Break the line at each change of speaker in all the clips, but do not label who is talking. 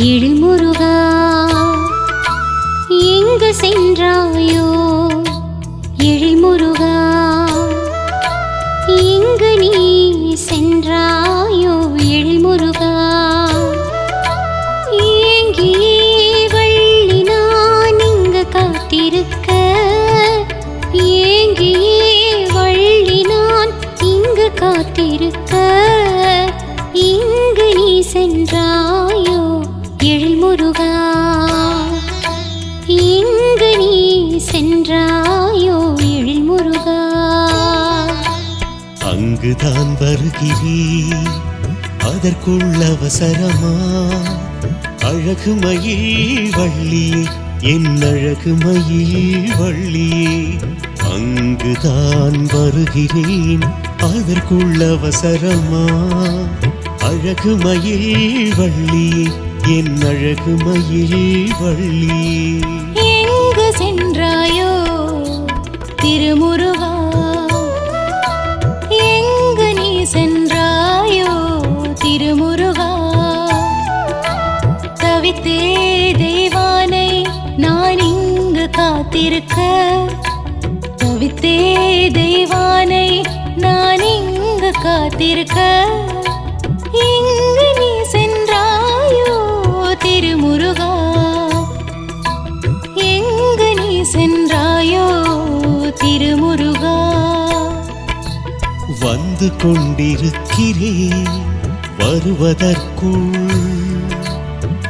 எழில் முருகா எங்கு சென்றாயோ?
அங்குதான் வருகிறேன் அதற்குள் அவசரமா? அழகு மயில் வள்ளியே என் அழகு மயில் வள்ளியே அங்குதான் வருகிறேன். அதற்குள் அவசரமா? அழகு மயில் வள்ளியே என் அழகு மயில் வள்ளியே.
எங்கு சென்றாயோ? திருமுருகா காத்திருக்க தவித்தே தெய்வானை நான் இங்கு காத்திருக்க. இங்கு நீ சென்றாயோ திருமுருகா? எங்கு நீ சென்றாயோ திருமுருகா?
வந்து கொண்டிருக்கிறேன் வருவதற்குள்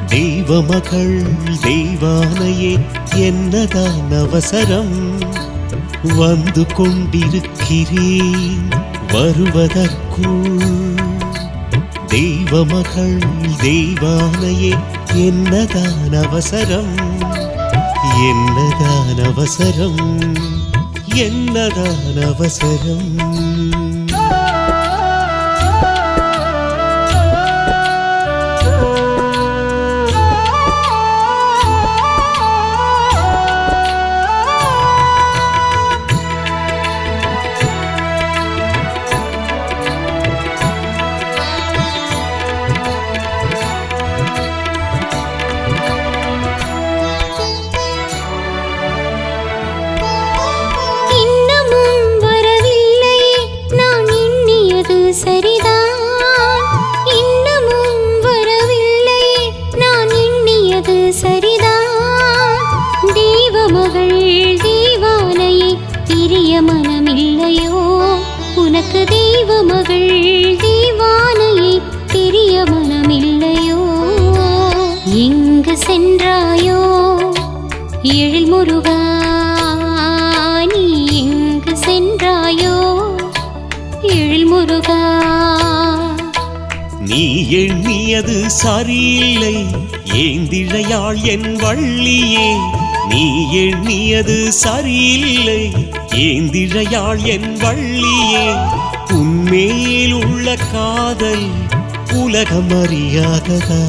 தெய்வ மகள் தெய்வானையே என்னதான் அவசரம்? வந்து கொண்டிருக்கிறேன் வருவதற்குள். தெய்வ மகள் தெய்வானையே என்னதான் அவசரம்? என்னதான் அவசரம்? என்னதான் அவசரம்?
எழில் முருகா நீ எங்கு சென்றாயோ? எழில் முருகா.
நீ எண்ணியது சரியில்லை ஏந்திழையாள் என் வள்ளியே. நீ எண்ணியது சரியில்லை ஏந்திழையாள் என் வள்ளியே. உன்மேல் உள்ள காதல் உலகம் அறியாததா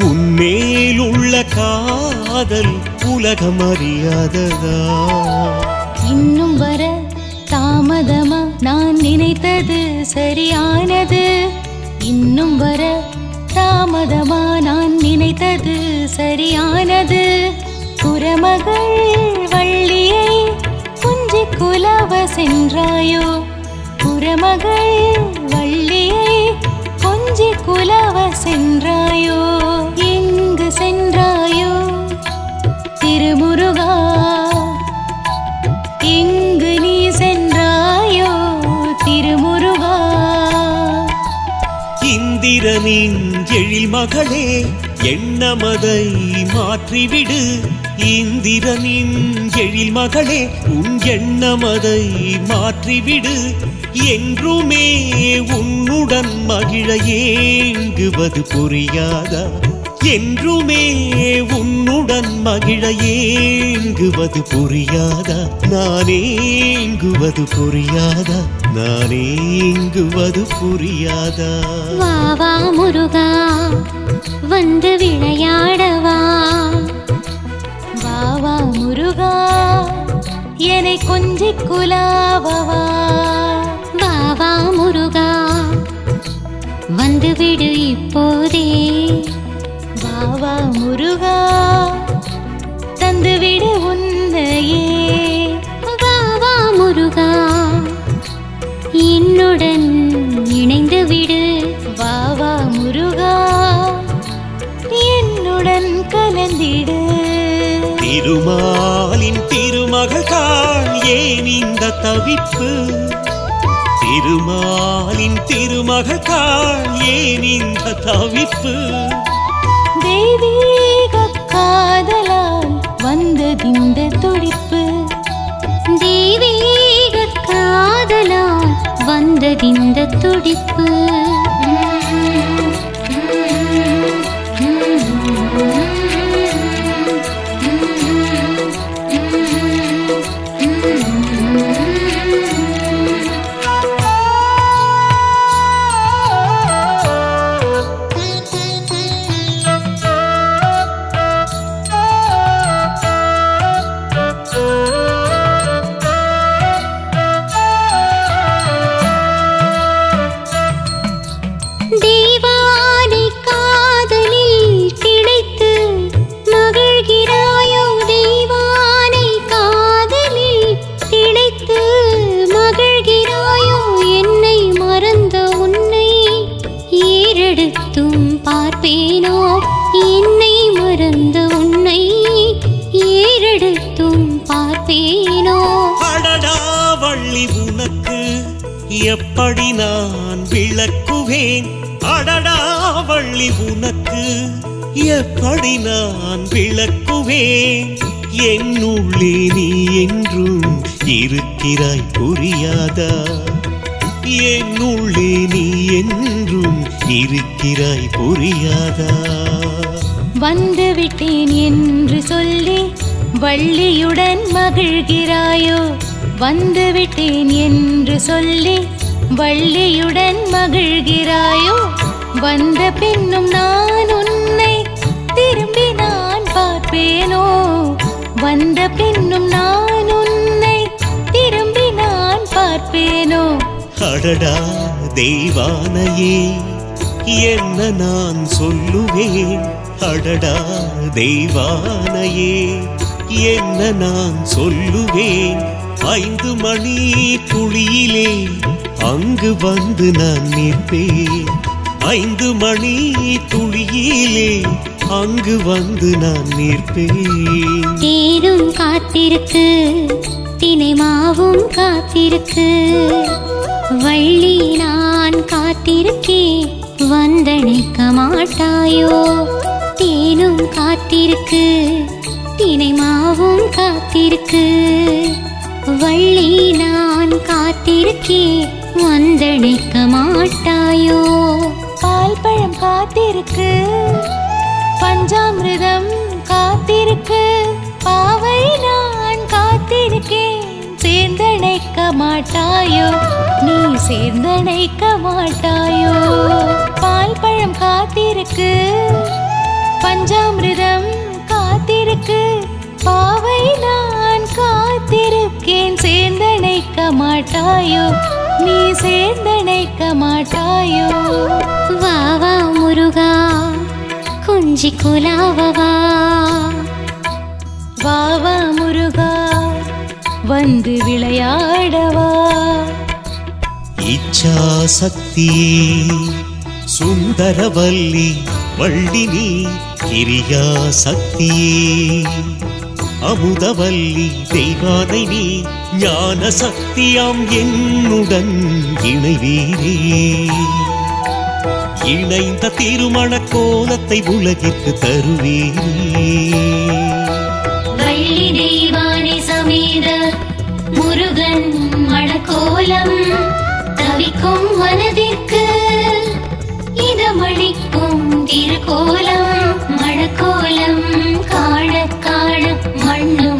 உன்மேலுள்ள காதல் உலகம் அறியாததா
இன்னும் வர தாமதமா நான் நினைத்தது சரியானது. இன்னும் வர தாமதமா நான் நினைத்தது சரியானது. குரமகள் வள்ளியை குஞ்சி குலவ சென்றாயோ? குரமகள் வள்ளியை கொஞ்சி குலவ சென்றாயோ?
மனமின் எழில் மகளே எண்ணமதை மாற்றிவிடு. இந்திரனின் எழில் மகளே உன் எண்ணமதை மாற்றிவிடு. என்றுமே உன்னுடன் மகிழ ஏங்குவது புரியாதா? என்றுமே உன்னுடன் மகிழ ஏங்குவது புரியாதா? நானேங்குவது புரியாதா? நானேங்குவது புரியாதா?
வாவா முருகா வந்து விளையாடவா? வாவா முருகா என்னை கொஞ்சி குலாவா வாவா முருகா வந்து விடு இப்போதே. வாவா முருகா தந்துவிடு உன்னையே. வாவா முருகா என்னுடன் இணைந்து விடு வாவா முருகா என்னுடன் கலந்திடு.
திருமாலின் திருமகள் காள் ஏன் இந்த தவிப்பு? திருமாலின் திருமகள் காள் ஏன் இந்த தவிப்பு?
தெய்வீக காதலால் வந்ததிந்த துடிப்பு. தெய்வீக காதலால் வந்ததிந்த துடிப்பு.
எப்படி நான் விளக்குவேன்? அடடா வள்ளி உனக்கு எப்படி நான் விளக்குவேன்? என்னுள்ளே நீ என்றும் இருக்கிறாய் புரியாதா? என்னுள்ளே நீ என்றும் இருக்கிறாய் புரியாதா?
வந்துவிட்டேன் என்று சொல்லி வள்ளியுடன் மகிழ்கிறாயோ? வந்துவிட்டேன் என்று சொல்லி வள்ளியுடன் மகிழ்கிறாயோ? வந்த பின்னும் நான் உன்னை திரும்பி நான் பார்ப்பேனோ? வந்த பின்னும் நான் உன்னை திரும்பி நான் பார்ப்பேனோ?
அடடா தெய்வானையே என்ன நான் சொல்லுவேன்? அடடா தெய்வானையே என்ன நான் சொல்லுவேன்? ஐந்து மணி துளியிலே அங்கு வந்து நான் நிற்பேன். ஐந்து மணி துளியிலே அங்கு வந்து நான் நிற்பேன்.
தேரும் காத்திருக்கு தினைமாவும் காத்திருக்கு. வள்ளி நான் காத்திருக்கேன் வந்தணைக்க மாட்டாயோ? தேனும் காத்திருக்கு தினைமாவும் காத்திருக்கு. வள்ளி நான் காத்திருக்கேன். வந்தடைக்க மாட்டாயோ? பால் பழம் காத்திருக்கு. பஞ்சாமிரதம் காத்திருக்கு. பாவை நான் காத்திருக்கேன். சேர்ந்தணைக்க மாட்டாயோ? நீ சேர்ந்தணைக்க மாட்டாயோ? பால் பழம் காத்திருக்கு. பஞ்சாமிரதம் மாட்டாயோ? நீ சேர்ந்தணைக்க மாட்டாயோ? வா வா முருகா. குஞ்சி குலாவவா வா. வா முருகா. வந்து விளையாடவா
இச்சா சக்தியே சுந்தரவல்லி வள்ளினி கிரியா சக்தியே அமுதவல்லி தெய்வானை நீ ஞான சக்தியாம் என்னுடன் இணைவீரே. இணைந்த திருமண கோலத்தை உலகிற்கு தருவீரே.
வள்ளி தெய்வானை சமேத முருகன் மணக்கோலம் தவிக்கும் மனதிற்கு இதமளிக்கும் திருக்கோலம் மணக்கோலம் காண காண மண்ணும்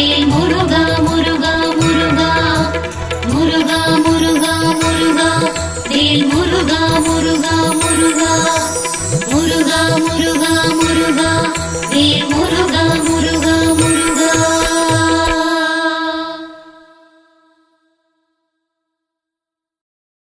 வேல் முருகா